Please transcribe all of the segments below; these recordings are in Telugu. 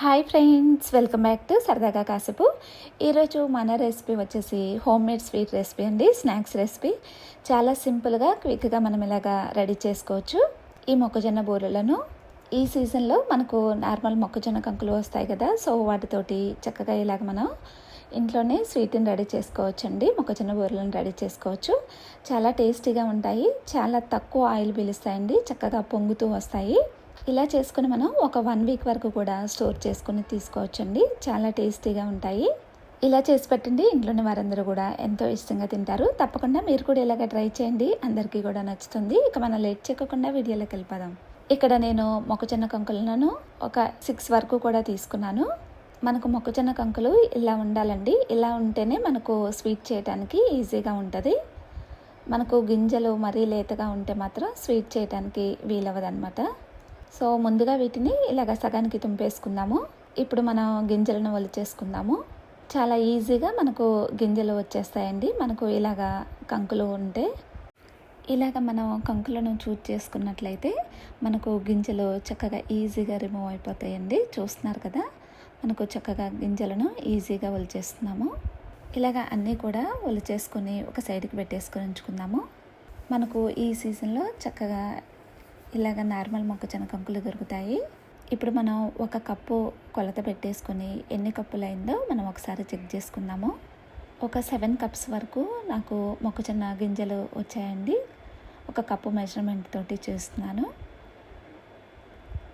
Hi friends welcome back to సరదాగా కాసేపు ఈరోజు మన రెసిపీ వచ్చేసి హోమ్ మేడ్ స్వీట్ రెసిపీ అండి స్నాక్స్ రెసిపీ చాలా సింపుల్గా క్విక్గా మనం ఇలాగా రెడీ చేసుకోవచ్చు. ఈ మొక్కజొన్న బూరెలను ఈ సీజన్లో మనకు నార్మల్ మొక్కజొన్న కంకులు వస్తాయి కదా సో వాటితోటి చక్కగా ఇలాగ మనం ఇంట్లోనే స్వీట్ని రెడీ చేసుకోవచ్చండి మొక్కజొన్న బూరెలను రెడీ చేసుకోవచ్చు. చాలా టేస్టీగా ఉంటాయి. చాలా తక్కువ ఆయిల్ పీలుస్తాయండి చక్కగా పొంగుతూ వస్తాయి. ఇలా చేసుకుని మనం ఒక వన్ వీక్ వరకు కూడా స్టోర్ చేసుకుని తీసుకోవచ్చండి. చాలా టేస్టీగా ఉంటాయి. ఇలా చేసి పెట్టండి. ఇంట్లోని వారందరూ కూడా ఎంతో ఇష్టంగా తింటారు. తప్పకుండా మీరు కూడా ఇలాగ ట్రై చేయండి. అందరికీ కూడా నచ్చుతుంది. ఇక మనం లేట్ చేయకుండా వీడియోలోకి వెళ్ళిపోదాం. ఇక్కడ నేను మొక్కజొన్న కంకులను ఒక సిక్స్ వరకు కూడా తీసుకున్నాను. మనకు మొక్కజొన్న కంకులు ఇలా ఉండాలండి. ఇలా ఉంటేనే మనకు స్వీట్ చేయడానికి ఈజీగా ఉంటుంది. మనకు గింజలు మరీ లేతగా ఉంటే మాత్రం స్వీట్ చేయడానికి వీలవదనమాట సో ముందుగా వీటిని ఇలాగ సగానికి తుంపేసుకుందాము. ఇప్పుడు మనం గింజలను ఒలిచేసుకుందాము చాలా ఈజీగా మనకు గింజలు వచ్చేస్తాయండి. మనకు ఇలాగా కంకులు ఉంటే ఇలాగ మనం కంకులను చూజ్ చేసుకున్నట్లయితే మనకు గింజలు చక్కగా ఈజీగా రిమూవ్ అయిపోతాయండి. చూస్తున్నారు కదా? మనకు చక్కగా గింజలను ఈజీగా ఒలిచేస్తున్నాము ఇలాగ అన్నీ కూడా ఒలిచేసుకొని ఒక సైడ్కి పెట్టేసుకొని ఉంచుకుందాము. మనకు ఈ సీజన్లో చక్కగా ఇలాగ నార్మల్ మొక్కజొన్న కంకులు దొరుకుతాయి. ఇప్పుడు మనం ఒక కప్పు కొలత పెట్టేసుకొని ఎన్ని కప్పులు అయిందో మనం ఒకసారి చెక్ చేసుకుందాము. ఒక సెవెన్ కప్స్ వరకు నాకు మొక్కజొన్న గింజలు వచ్చాయండి. ఒక కప్పు మెజర్మెంట్ తోటి చేస్తున్నాను.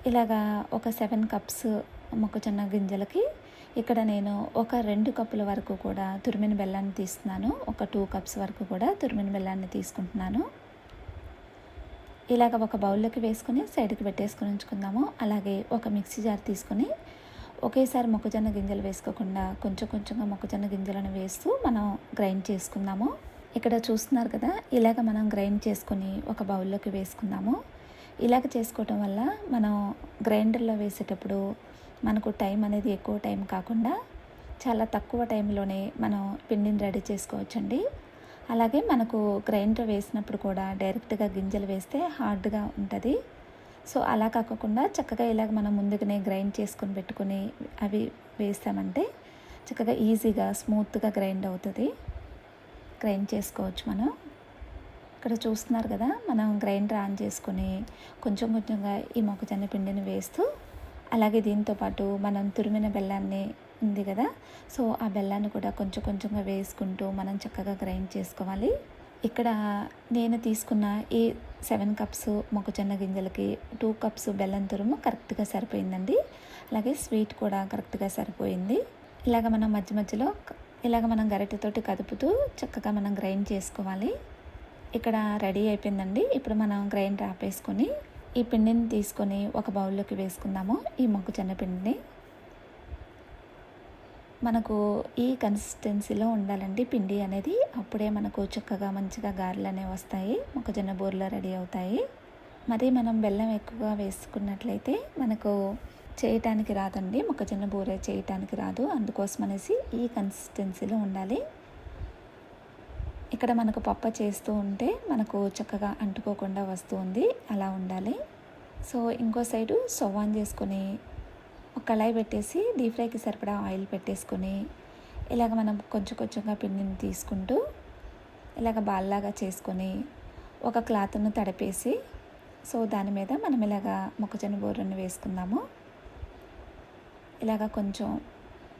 ఇలాగా ఒక సెవెన్ కప్స్ మొక్కజొన్న గింజలకి ఇక్కడ నేను ఒక రెండు కప్పుల వరకు కూడా తురిమిన బెల్లాన్ని తీస్తున్నాను. ఒక టూ కప్స్ వరకు కూడా తురిమిన బెల్లాన్ని తీసుకుంటున్నాను. ఇలాగ ఒక బౌల్లోకి వేసుకుని సైడ్కి పెట్టేసుకొని ఉంచుకుందాము. అలాగే ఒక మిక్సీ జార్ తీసుకొని ఒకేసారి మొక్కజొన్న గింజలు వేసుకోకుండా కొంచెం కొంచెంగా మొక్కజొన్న గింజలను వేస్తూ మనం గ్రైండ్ చేసుకుందాము. ఇక్కడ చూస్తున్నారు కదా ఇలాగ మనం గ్రైండ్ చేసుకొని ఒక బౌల్లోకి వేసుకుందాము. ఇలాగ చేసుకోవటం వల్ల మనం గ్రైండర్లో వేసేటప్పుడు మనకు టైం అనేది ఎక్కువ టైం కాకుండా చాలా తక్కువ టైంలోనే మనం పిండిని రెడీ చేసుకోవచ్చండి. అలాగే మనకు గ్రైండర్ వేసినప్పుడు కూడా డైరెక్ట్గా గింజలు వేస్తే హార్డ్గా ఉంటుంది. సో అలా కాకుండా చక్కగా ఇలాగ మనం ముందుగానే గ్రైండ్ చేసుకొని పెట్టుకొని అవి వేస్తామంటే చక్కగా ఈజీగా స్మూత్గా గ్రైండ్ అవుతుంది. గ్రైండ్ చేసుకోవచ్చు మనం. ఇక్కడ చూస్తున్నారు కదా మనం గ్రైండర్ ఆన్ చేసుకొని కొంచెం కొంచెంగా ఈ మొక్కజొన్న పిండిని వేస్తూ అలాగే దీంతో పాటు మనం తురిమిన బెల్లాన్ని ఉంది కదా. సో ఆ బెల్లాన్ని కూడా కొంచెం కొంచెంగా వేసుకుంటూ మనం చక్కగా గ్రైండ్ చేసుకోవాలి. ఇక్కడ నేను తీసుకున్న ఈ సెవెన్ కప్స్ మొక్కజొన్న గింజలకి టూ కప్స్ బెల్లం తురుము కరెక్ట్గా సరిపోయిందండి. అలాగే స్వీట్ కూడా కరెక్ట్గా సరిపోయింది. ఇలాగ మనం మధ్య మధ్యలో ఇలాగ మనం గరిటెతోటి కదుపుతూ చక్కగా మనం గ్రైండ్ చేసుకోవాలి. ఇక్కడ రెడీ అయిపోయిందండి. ఇప్పుడు మనం గ్రైండ్ ఆపేసుకొని ఈ పిండిని తీసుకొని ఒక బౌల్లోకి వేసుకుందాము. ఈ మొక్కజొన్న పిండిని. మనకు ఈ కన్సిస్టెన్సీలో ఉండాలండి. పిండి అనేది అప్పుడే మనకు చక్కగా మంచిగా గారెలు అనేవి వస్తాయి. మొక్కజొన్న బూరెలు రెడీ అవుతాయి. మరి మనం బెల్లం ఎక్కువగా వేసుకున్నట్లయితే మనకు చేయటానికి రాదండి. మొక్కజొన్న బూరె చేయటానికి రాదు. అందుకోసం అనేసి ఈ కన్సిస్టెన్సీలో ఉండాలి. ఇక్కడ మనకు పప్ప చేస్తూ ఉంటే మనకు చక్కగా అంటుకోకుండా వస్తుంది అలా ఉండాలి. సో ఇంకో సైడు సొవ్వాన్ చేసుకొని ఒక కళాయి పెట్టేసి డీప్ ఫ్రైకి సరిపడా ఆయిల్ పెట్టేసుకొని ఇలాగ మనం కొంచెం కొంచెంగా పిండిని తీసుకుంటూ ఇలాగ బాల్లాగా చేసుకొని ఒక క్లాత్ను తడిపేసి సో దాని మీద మనం ఇలాగ మొక్కజొన్న బూరను వేసుకుందాము. ఇలాగ కొంచెం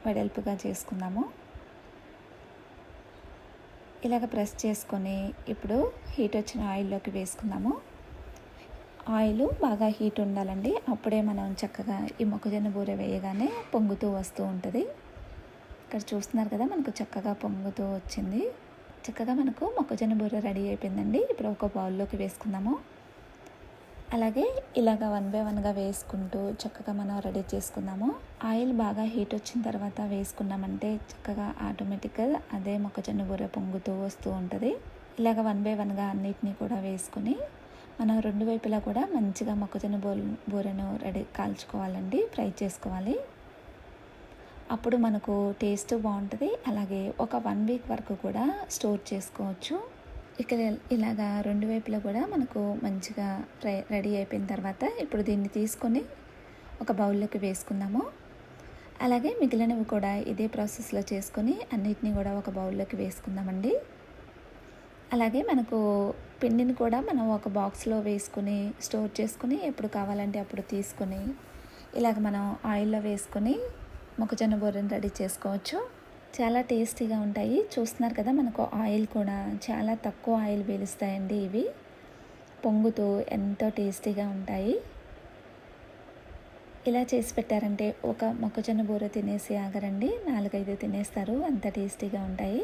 వెడల్పుగా చేసుకుందాము. ఇలాగ ప్రెస్ చేసుకొని ఇప్పుడు హీట్ వచ్చిన ఆయిల్లోకి వేసుకుందాము. ఆయిల్ బాగా హీట్ ఉండాలండి. అప్పుడే మనం చక్కగా ఈ మొక్కజొన్న బూర వేయగానే పొంగుతూ వస్తూ ఉంటుంది. ఇక్కడ చూస్తున్నారు కదా మనకు చక్కగా పొంగుతూ వచ్చింది. చక్కగా మనకు మొక్కజొన్న బూర రెడీ అయిపోయిందండి. ఇప్పుడు ఒక బౌల్లోకి వేసుకుందాము. అలాగే ఇలాగ వన్ బై వన్గా వేసుకుంటూ చక్కగా మనం రెడీ చేసుకుందాము. ఆయిల్ బాగా హీట్ వచ్చిన తర్వాత వేసుకున్నామంటే చక్కగా ఆటోమేటిక్గా అదే మొక్కజొన్న బూర పొంగుతూ వస్తూ ఉంటుంది. ఇలాగ వన్ బై వన్గా అన్నిటినీ కూడా వేసుకుని మనం రెండు వైపులా కూడా మంచిగా మొక్కజొన్న బోల్ బూరెను రెడీ కాల్చుకోవాలండి ఫ్రై చేసుకోవాలి. అప్పుడు మనకు టేస్ట్ బాగుంటుంది. అలాగే ఒక వన్ వీక్ వరకు కూడా స్టోర్ చేసుకోవచ్చు. ఇక్కడ ఇలాగా రెండు వైపులా కూడా మనకు మంచిగా ఫ్రై రెడీ అయిపోయిన తర్వాత ఇప్పుడు దీన్ని తీసుకొని ఒక బౌల్లోకి వేసుకుందాము. అలాగే మిగిలినవి కూడా ఇదే ప్రాసెస్లో చేసుకొని అన్నిటినీ కూడా ఒక బౌల్లోకి వేసుకుందామండి. అలాగే మనకు పిండిని కూడా మనం ఒక బాక్స్లో వేసుకుని స్టోర్ చేసుకుని ఎప్పుడు కావాలంటే అప్పుడు తీసుకొని ఇలాగ మనం ఆయిల్లో వేసుకొని మొక్కజొన్న బొర్రెని రెడీ చేసుకోవచ్చు. చాలా టేస్టీగా ఉంటాయి. చూస్తున్నారు కదా మనకు ఆయిల్ కూడా చాలా తక్కువ ఆయిల్ పీలుస్తాయండి ఇవి. పొంగుతూ ఎంతో టేస్టీగా ఉంటాయి. ఇలా చేసి పెట్టారంటే ఒక మొక్కజొన్న బూర తినేసి ఆగరండి. నాలుగైదు తినేస్తారు. అంత టేస్టీగా ఉంటాయి.